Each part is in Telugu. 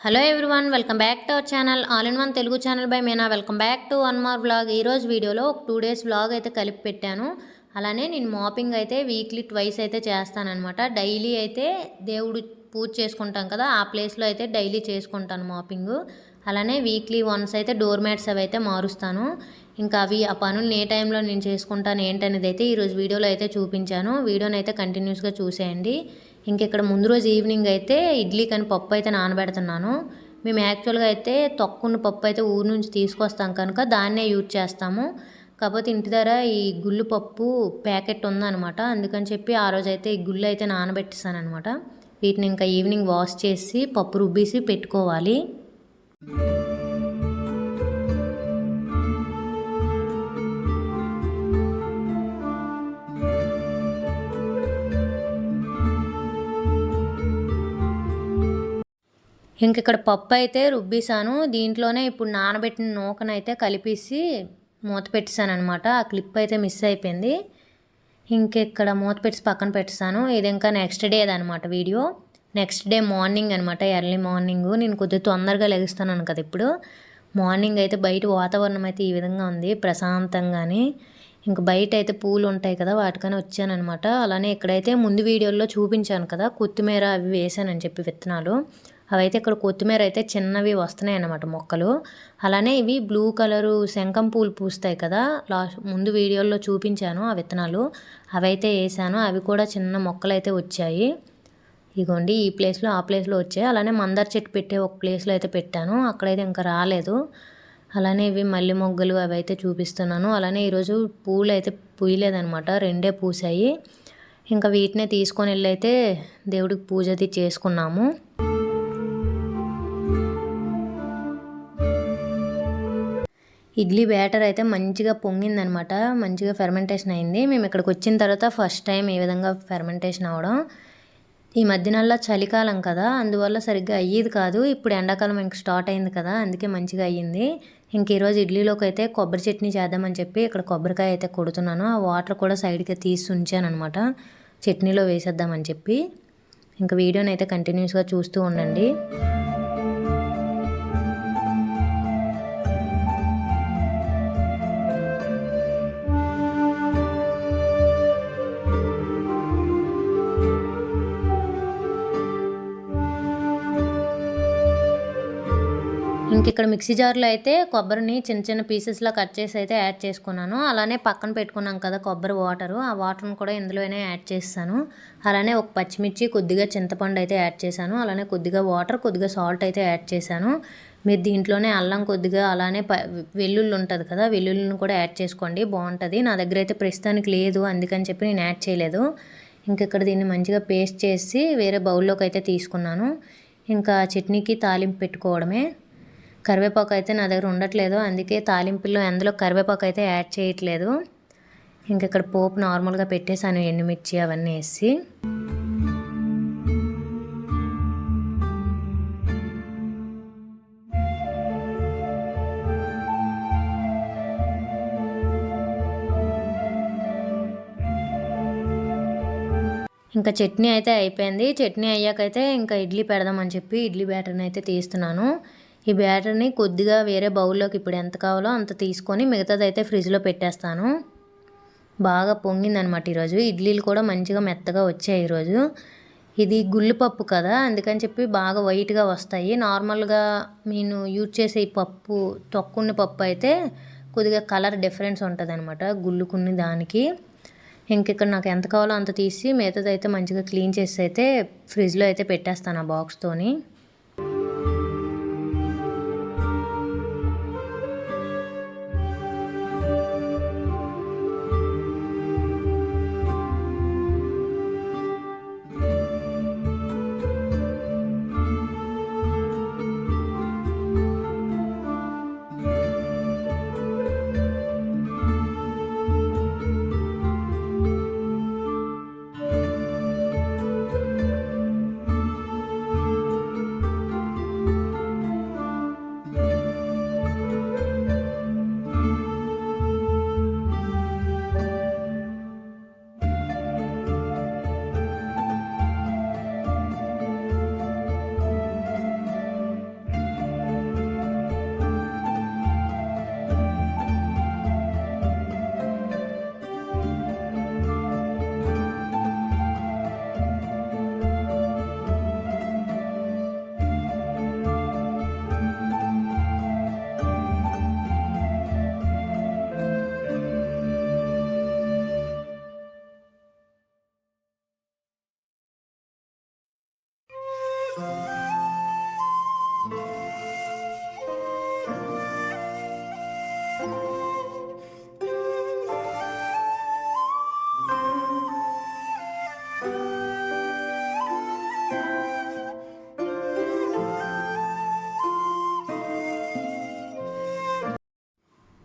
Hello everyone welcome back to our channel all in one Telugu channel by Meena welcome back to one more vlog ఈరోజు వీడియోలో ఒక టూ డేస్ వ్లాగ్ అయితే కలిపి పెట్టాను. అలానే నేను మాపింగ్ అయితే వీక్లీ ట్వైస్ అయితే చేస్తానమాట డైలీ అయితే దేవుడు పూజ చేసుకుంటాం కదా ఆ ప్లేస్లో అయితే డైలీ చేసుకుంటాను మాపింగ్ అలానే వీక్లీ వన్స్ అయితే డోర్ మ్యాట్స్ అవి అయితే మారుస్తాను. ఇంకా అవి ఆ పనులు ఏ టైంలో నేను చేసుకుంటాను ఏంటనేది అయితే ఈరోజు వీడియోలో అయితే చూపించాను. వీడియోని అయితే కంటిన్యూస్గా చూసేయండి. ఇంకెక్కడ ముందు రోజు ఈవినింగ్ అయితే ఇడ్లీ కానీ పప్పు అయితే నానబెడుతున్నాను. మేము యాక్చువల్గా అయితే తొక్కున్న పప్పు అయితే ఊరు నుంచి తీసుకొస్తాం కనుక దాన్నే యూజ్ చేస్తాము. కాకపోతే ఇంటి దగ్గర ఈ గుళ్ళు పప్పు ప్యాకెట్ ఉందన్నమాట. అందుకని చెప్పి ఆ రోజు అయితే ఈ గుళ్ళు అయితే నానబెట్టిస్తాను అనమాట వీటిని ఇంకా ఈవినింగ్ వాష్ చేసి పప్పు రుబ్బేసి పెట్టుకోవాలి. ఇంక ఇక్కడ పప్పు అయితే రుబ్బేసాను. దీంట్లోనే ఇప్పుడు నానబెట్టిన నూకనైతే కలిపేసి మూత పెట్టేశాను అనమాట ఆ క్లిప్ అయితే మిస్ అయిపోయింది. ఇంకెక్కడ మూత పెట్టి పక్కన పెట్టేసాను. ఇది ఇంకా నెక్స్ట్ డే అనమాట వీడియో. నెక్స్ట్ డే మార్నింగ్ అనమాట ఎర్లీ మార్నింగ్. నేను కొద్దిగా తొందరగా లెగుస్తున్నాను కదా ఇప్పుడు. మార్నింగ్ అయితే బయట వాతావరణం అయితే ఈ విధంగా ఉంది ప్రశాంతంగాని. ఇంక బయట అయితే పూలు ఉంటాయి కదా వాటికని వచ్చానమాట అలానే ఇక్కడైతే ముందు వీడియోలో చూపించాను కదా కొత్తిమీర అవి వేసానని చెప్పి విత్తనాలు. అవైతే ఇక్కడ కొత్తిమీర అయితే చిన్నవి వస్తున్నాయి అన్నమాట మొక్కలు. అలానే ఇవి బ్లూ కలరు శంఖం పూలు పూస్తాయి కదా. లాస్ట్ ముందు వీడియోలో చూపించాను ఆ విత్తనాలు. అవైతే వేసాను. అవి కూడా చిన్న మొక్కలు అయితే వచ్చాయి. ఇగోండి ఈ ప్లేస్లో ఆ ప్లేస్లో వచ్చాయి. అలానే మందార చెట్టు పెట్టే ఒక ప్లేస్లో అయితే పెట్టాను. అక్కడైతే ఇంకా రాలేదు. అలానే ఇవి మల్లె మొగ్గలు అవి అయితే చూపిస్తున్నాను. అలానే ఈరోజు పూలు అయితే పూయలేదనమాట రెండే పూసాయి. ఇంకా వీటినే తీసుకొని వెళ్ళి అయితే దేవుడికి పూజ అది చేసుకున్నాము. ఇడ్లీ బ్యాటర్ అయితే మంచిగా పొంగిందనమాట. మంచిగా ఫెర్మెంటేషన్ అయింది. మేము ఇక్కడికి వచ్చిన తర్వాత ఫస్ట్ టైం ఈ విధంగా ఫెర్మెంటేషన్ అవ్వడం ఈ మధ్యనల్లా చలికాలం కదా అందువల్ల సరిగ్గా అయ్యేది కాదు. ఇప్పుడు ఎండాకాలం ఇంక స్టార్ట్ అయింది కదా అందుకే మంచిగా అయ్యింది. ఇంక ఈరోజు ఇడ్లీలోకి అయితే కొబ్బరి చట్నీ చేద్దామని చెప్పి ఇక్కడ కొబ్బరికాయ అయితే కొడుతున్నాను. ఆ వాటర్ కూడా సైడ్కి తీసి ఉంచాను అనమాట చట్నీలో వేసేద్దామని చెప్పి. ఇంకా వీడియోని అయితే కంటిన్యూస్గా చూస్తూ ఉండండి. ఇంక ఇక్కడ మిక్సీ జార్లో అయితే కొబ్బరిని చిన్న చిన్న పీసెస్లో కట్ చేసి అయితే యాడ్ చేసుకున్నాను. అలానే పక్కన పెట్టుకున్నాం కదా కొబ్బరి వాటరు ఆ వాటర్ని కూడా ఇందులోనే యాడ్ చేస్తాను. అలానే ఒక పచ్చిమిర్చి కొద్దిగా చింతపండు అయితే యాడ్ చేశాను. అలానే కొద్దిగా వాటర్ కొద్దిగా సాల్ట్ అయితే యాడ్ చేశాను. మీరు దీంట్లోనే అల్లం కొద్దిగా అలానే ప వెల్లుల్లి ఉంటుంది కదా వెల్లుల్లిని కూడా యాడ్ చేసుకోండి. బాగుంటుంది. నా దగ్గర అయితే ప్రస్తుతానికి లేదు అందుకని చెప్పి నేను యాడ్ చేయలేదు. ఇంక ఇక్కడ దీన్ని మంచిగా పేస్ట్ చేసి వేరే బౌల్లోకి అయితే తీసుకున్నాను. ఇంకా చట్నీకి తాలింపు పెట్టుకోవడమే. కరివేపాకు అయితే నా దగ్గర ఉండట్లేదు. అందుకే తాలింపుల్లో అందులో కరివేపాకు అయితే యాడ్ చేయట్లేదు. ఇంక ఇక్కడ పోపు నార్మల్గా పెట్టేసాను ఎండుమిర్చి అవన్నీ వేసి. ఇంకా చట్నీ అయితే అయిపోయింది. చట్నీ అయ్యాకైతే ఇంకా ఇడ్లీ పెడదామని చెప్పి ఇడ్లీ బ్యాటర్ని అయితే తీస్తున్నాను. ఈ బ్యాటర్ని కొద్దిగా వేరే బౌల్లోకి ఇప్పుడు ఎంత కావాలో అంత తీసుకొని మిగతాది అయితే ఫ్రిడ్జ్లో పెట్టేస్తాను. బాగా పొంగిందనమాట ఈరోజు. ఇడ్లీలు కూడా మంచిగా మెత్తగా వచ్చాయి ఈరోజు. ఇది గుళ్ళుపప్పు కదా అందుకని చెప్పి బాగా వైట్గా వస్తాయి. నార్మల్గా నేను యూజ్ చేసే ఈ పప్పు తొక్కున్న పప్పు అయితే కొద్దిగా కలర్ డిఫరెన్స్ ఉంటుంది అనమాట గుళ్ళుకున్న దానికి. ఇంకిక్కడ నాకు ఎంత కావాలో అంత తీసి మిగతాది అయితే మంచిగా క్లీన్ చేసి అయితే ఫ్రిడ్జ్లో అయితే పెట్టేస్తాను ఆ బాక్స్తోని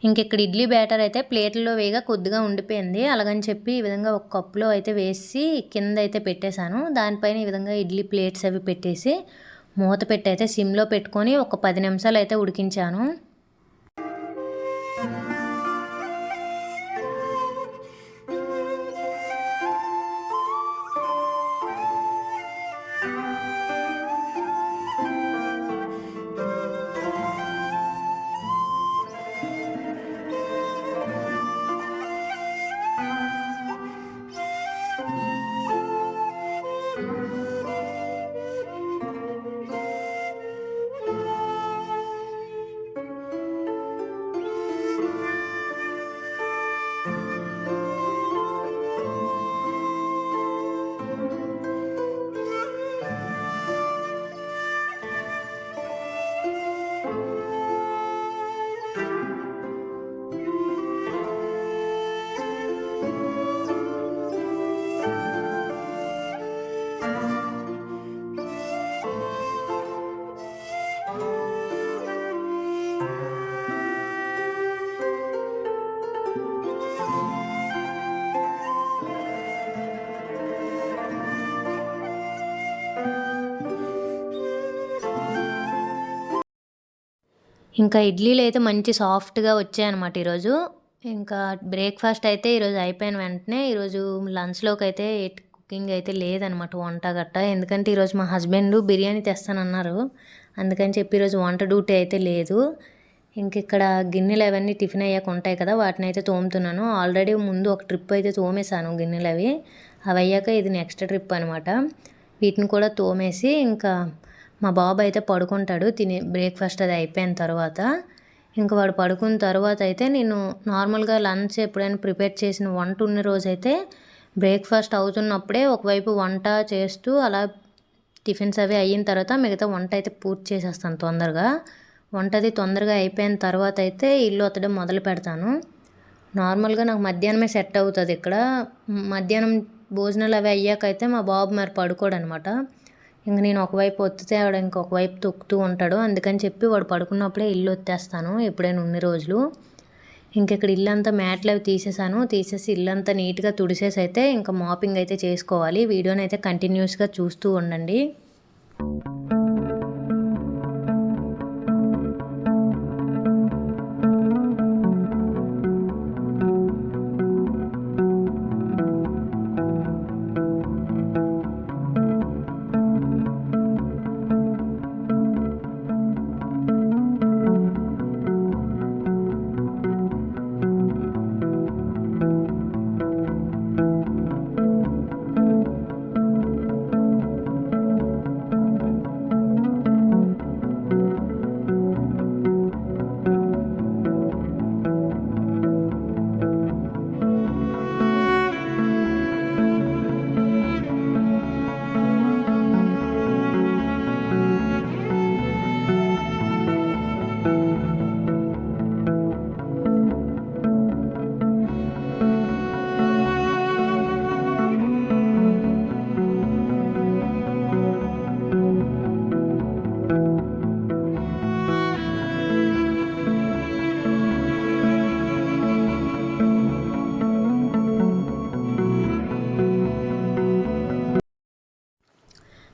ఇక్కడ ఇడ్లీ బ్యాటర్ అయితే ప్లేట్లో వేయగా కొద్దిగా ఉండిపోయింది. అలాగని చెప్పి ఈ విధంగా ఒక కప్పులో అయితే వేసి కింద అయితే పెట్టేశాను. దానిపైన ఈ విధంగా ఇడ్లీ ప్లేట్స్ అవి పెట్టేసి మూత పెట్టి అయితే సిమ్లో పెట్టుకొని ఒక పది నిమిషాలు అయితే ఉడికించాను. ఇంకా ఇడ్లీలు అయితే మంచి సాఫ్ట్గా వచ్చాయన్నమాట ఈరోజు. ఇంకా బ్రేక్ఫాస్ట్ అయితే ఈరోజు అయిపోయిన వెంటనే ఈరోజు లంచ్లోకి అయితే కుకింగ్ అయితే లేదనమాట వంట గట్ట. ఎందుకంటే ఈరోజు మా హస్బెండ్ బిర్యానీ తెస్తానన్నారు. అందుకని చెప్పి ఈరోజు వంట డ్యూటీ అయితే లేదు. ఇంక ఇక్కడ గిన్నెలు అవన్నీ టిఫిన్ అయ్యాక ఉంటాయి కదా వాటిని అయితే తోముతున్నాను. ఆల్రెడీ ముందు ఒక ట్రిప్ అయితే తోమేశాను గిన్నెలు అవి. అవి అయ్యాక ఇది నెక్స్ట్ ట్రిప్ అనమాట వీటిని కూడా తోమేసి ఇంకా మా బాబు అయితే పడుకుంటాడు తిని బ్రేక్ఫాస్ట్ అది అయిపోయిన తర్వాత. ఇంకా వాడు పడుకున్న తర్వాత అయితే నేను నార్మల్గా లంచ్ ఎప్పుడైనా ప్రిపేర్ చేసిన వంట ఉన్న రోజైతే బ్రేక్ఫాస్ట్ అవుతున్నప్పుడే ఒకవైపు వంట చేస్తూ అలా టిఫిన్స్ అవి అయిన తర్వాత మిగతా వంట అయితే పూర్తి చేసేస్తాను తొందరగా. వంట అది తొందరగా అయిపోయిన తర్వాత అయితే ఇల్లు అతడం మొదలు పెడతాను. నార్మల్గా నాకు మధ్యాహ్నమే సెట్ అవుతుంది ఇక్కడ. మధ్యాహ్నం భోజనాలు అవి అయ్యాకైతే మా బాబు మరి పడుకోడు అనమాట ఇంక నేను ఒకవైపు ఒత్తితే ఆవిడ ఇంకొక వైపు తొక్కుతూ ఉంటాడు. అందుకని చెప్పి వాడు పడుకున్నప్పుడే ఇల్లు ఒత్తేస్తాను ఎప్పుడైనా ఉన్ని రోజులు. ఇంక ఇక్కడ ఇల్లంతా మ్యాట్లు అవి తీసేసాను. తీసేసి ఇల్లంతా నీట్గా తుడిసేసి అయితే ఇంకా మాపింగ్ అయితే చేసుకోవాలి. వీడియోని అయితే కంటిన్యూస్గా చూస్తూ ఉండండి.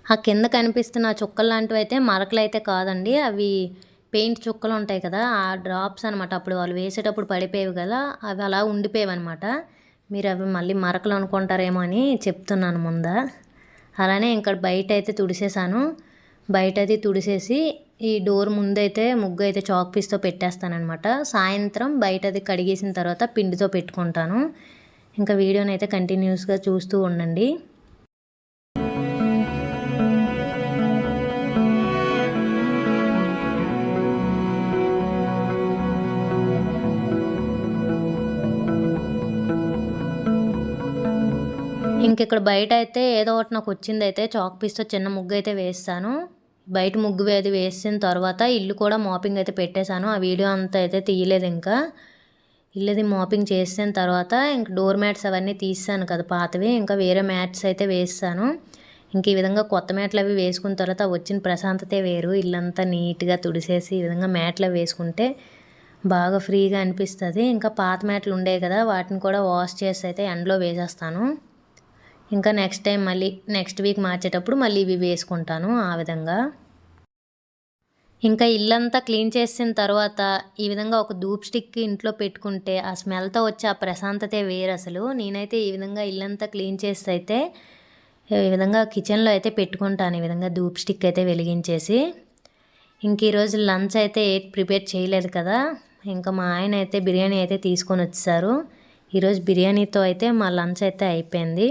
ఆ కింద కనిపిస్తున్న చుక్కలు లాంటివి అయితే మరకలు అయితే కాదండి. అవి పెయింట్ చుక్కలు ఉంటాయి కదా ఆ డ్రాప్స్ అనమాట అప్పుడు వాళ్ళు వేసేటప్పుడు పడిపోయేవి కదా అవి అలా ఉండిపోయేవి అనమాట మీరు అవి మళ్ళీ మరకలు అనుకుంటారేమో అని చెప్తున్నాను ముందా. అలానే ఇంకా బయట అయితే తుడిసేసాను. బయట అది తుడిసేసి ఈ డోర్ ముందైతే ముగ్గు అయితే చాక్ పీస్తో పెట్టేస్తానమాట సాయంత్రం బయట అది కడిగేసిన తర్వాత పిండితో పెట్టుకుంటాను. ఇంకా వీడియోని అయితే కంటిన్యూస్గా చూస్తూ ఉండండి. ఇంక ఇక్కడ బయట అయితే ఏదో ఒకటి నాకు వచ్చింది అయితే చాక్ పీస్తో చిన్న ముగ్గు అయితే వేస్తాను. బయట ముగ్గు అది వేసిన తర్వాత ఇల్లు కూడా మాపింగ్ అయితే పెట్టేశాను. ఆ వీడియో అంతా అయితే తీయలేదు ఇంకా. ఇల్లుది మాపింగ్ చేసిన తర్వాత ఇంక డోర్ మ్యాట్స్ అవన్నీ తీసాను కదా పాతవి. ఇంకా వేరే మ్యాట్స్ అయితే వేస్తాను. ఇంక ఈ విధంగా కొత్త మ్యాట్లు అవి వేసుకున్న తర్వాత వచ్చిన ప్రశాంతతే వేరు. ఇల్లంతా నీట్గా తుడిసేసి ఈ విధంగా మ్యాట్లు వేసుకుంటే బాగా ఫ్రీగా అనిపిస్తుంది. ఇంకా పాత మ్యాట్లు ఉండేవి కదా వాటిని కూడా వాష్ చేసి అయితే ఎండలో వేసేస్తాను. ఇంకా నెక్స్ట్ టైం మళ్ళీ నెక్స్ట్ వీక్ మార్చేటప్పుడు మళ్ళీ ఇవి వేసుకుంటాను ఆ విధంగా. ఇంకా ఇల్లంతా క్లీన్ చేసిన తర్వాత ఈ విధంగా ఒక ధూప్ స్టిక్ ఇంట్లో పెట్టుకుంటే ఆ స్మెల్తో వచ్చే ఆ ప్రశాంతతే వేరు అసలు. నేనైతే ఈ విధంగా ఇల్లంతా క్లీన్ చేసి అయితే ఈ విధంగా కిచెన్లో అయితే పెట్టుకుంటాను ఈ విధంగా ధూప్ స్టిక్ అయితే వెలిగించేసి. ఇంక ఈరోజు లంచ్ అయితే ఏ ప్రిపేర్ చేయలేదు కదా ఇంకా మా ఆయన అయితే బిర్యానీ అయితే తీసుకొని వచ్చేసారు ఈరోజు బిర్యానీతో అయితే మా లంచ్ అయితే అయిపోయింది.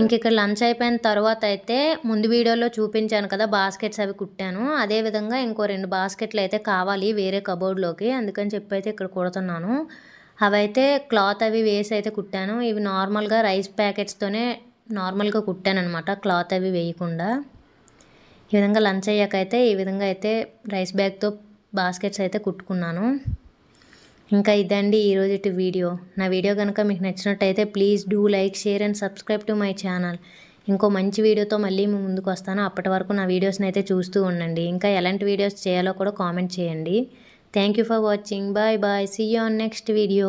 ఇంక ఇక్కడ లంచ్ అయిపోయిన తర్వాత అయితే ముందు వీడియోలో చూపించాను కదా బాస్కెట్స్ అవి కుట్టాను. అదేవిధంగా ఇంకో రెండు బాస్కెట్లు అయితే కావాలి వేరే కబోర్డ్లోకి. అందుకని చెప్పి అయితే ఇక్కడ కుడుతున్నాను. అవైతే క్లాత్ అవి వేసి అయితే కుట్టాను. ఇవి నార్మల్గా రైస్ ప్యాకెట్స్తోనే నార్మల్గా కుట్టాను అనమాట క్లాత్ అవి వేయకుండా. ఈ విధంగా లంచ్ అయ్యాక అయితే ఈ విధంగా అయితే రైస్ బ్యాగ్తో బాస్కెట్స్ అయితే కుట్టుకున్నాను. ఇంకా ఇదండి ఈరోజు వీడియో. నా వీడియో కనుక మీకు నచ్చినట్టయితే please do like share and subscribe to my channel. ఇంకో మంచి వీడియోతో మళ్ళీ మీ ముందుకు వస్తాను. అప్పటి వరకు నా వీడియోస్ని అయితే చూస్తూ ఉండండి. ఇంకా ఎలాంటి వీడియోస్ చేయాలో కూడా కామెంట్ చేయండి. Thank you for watching. Bye bye. See you on next video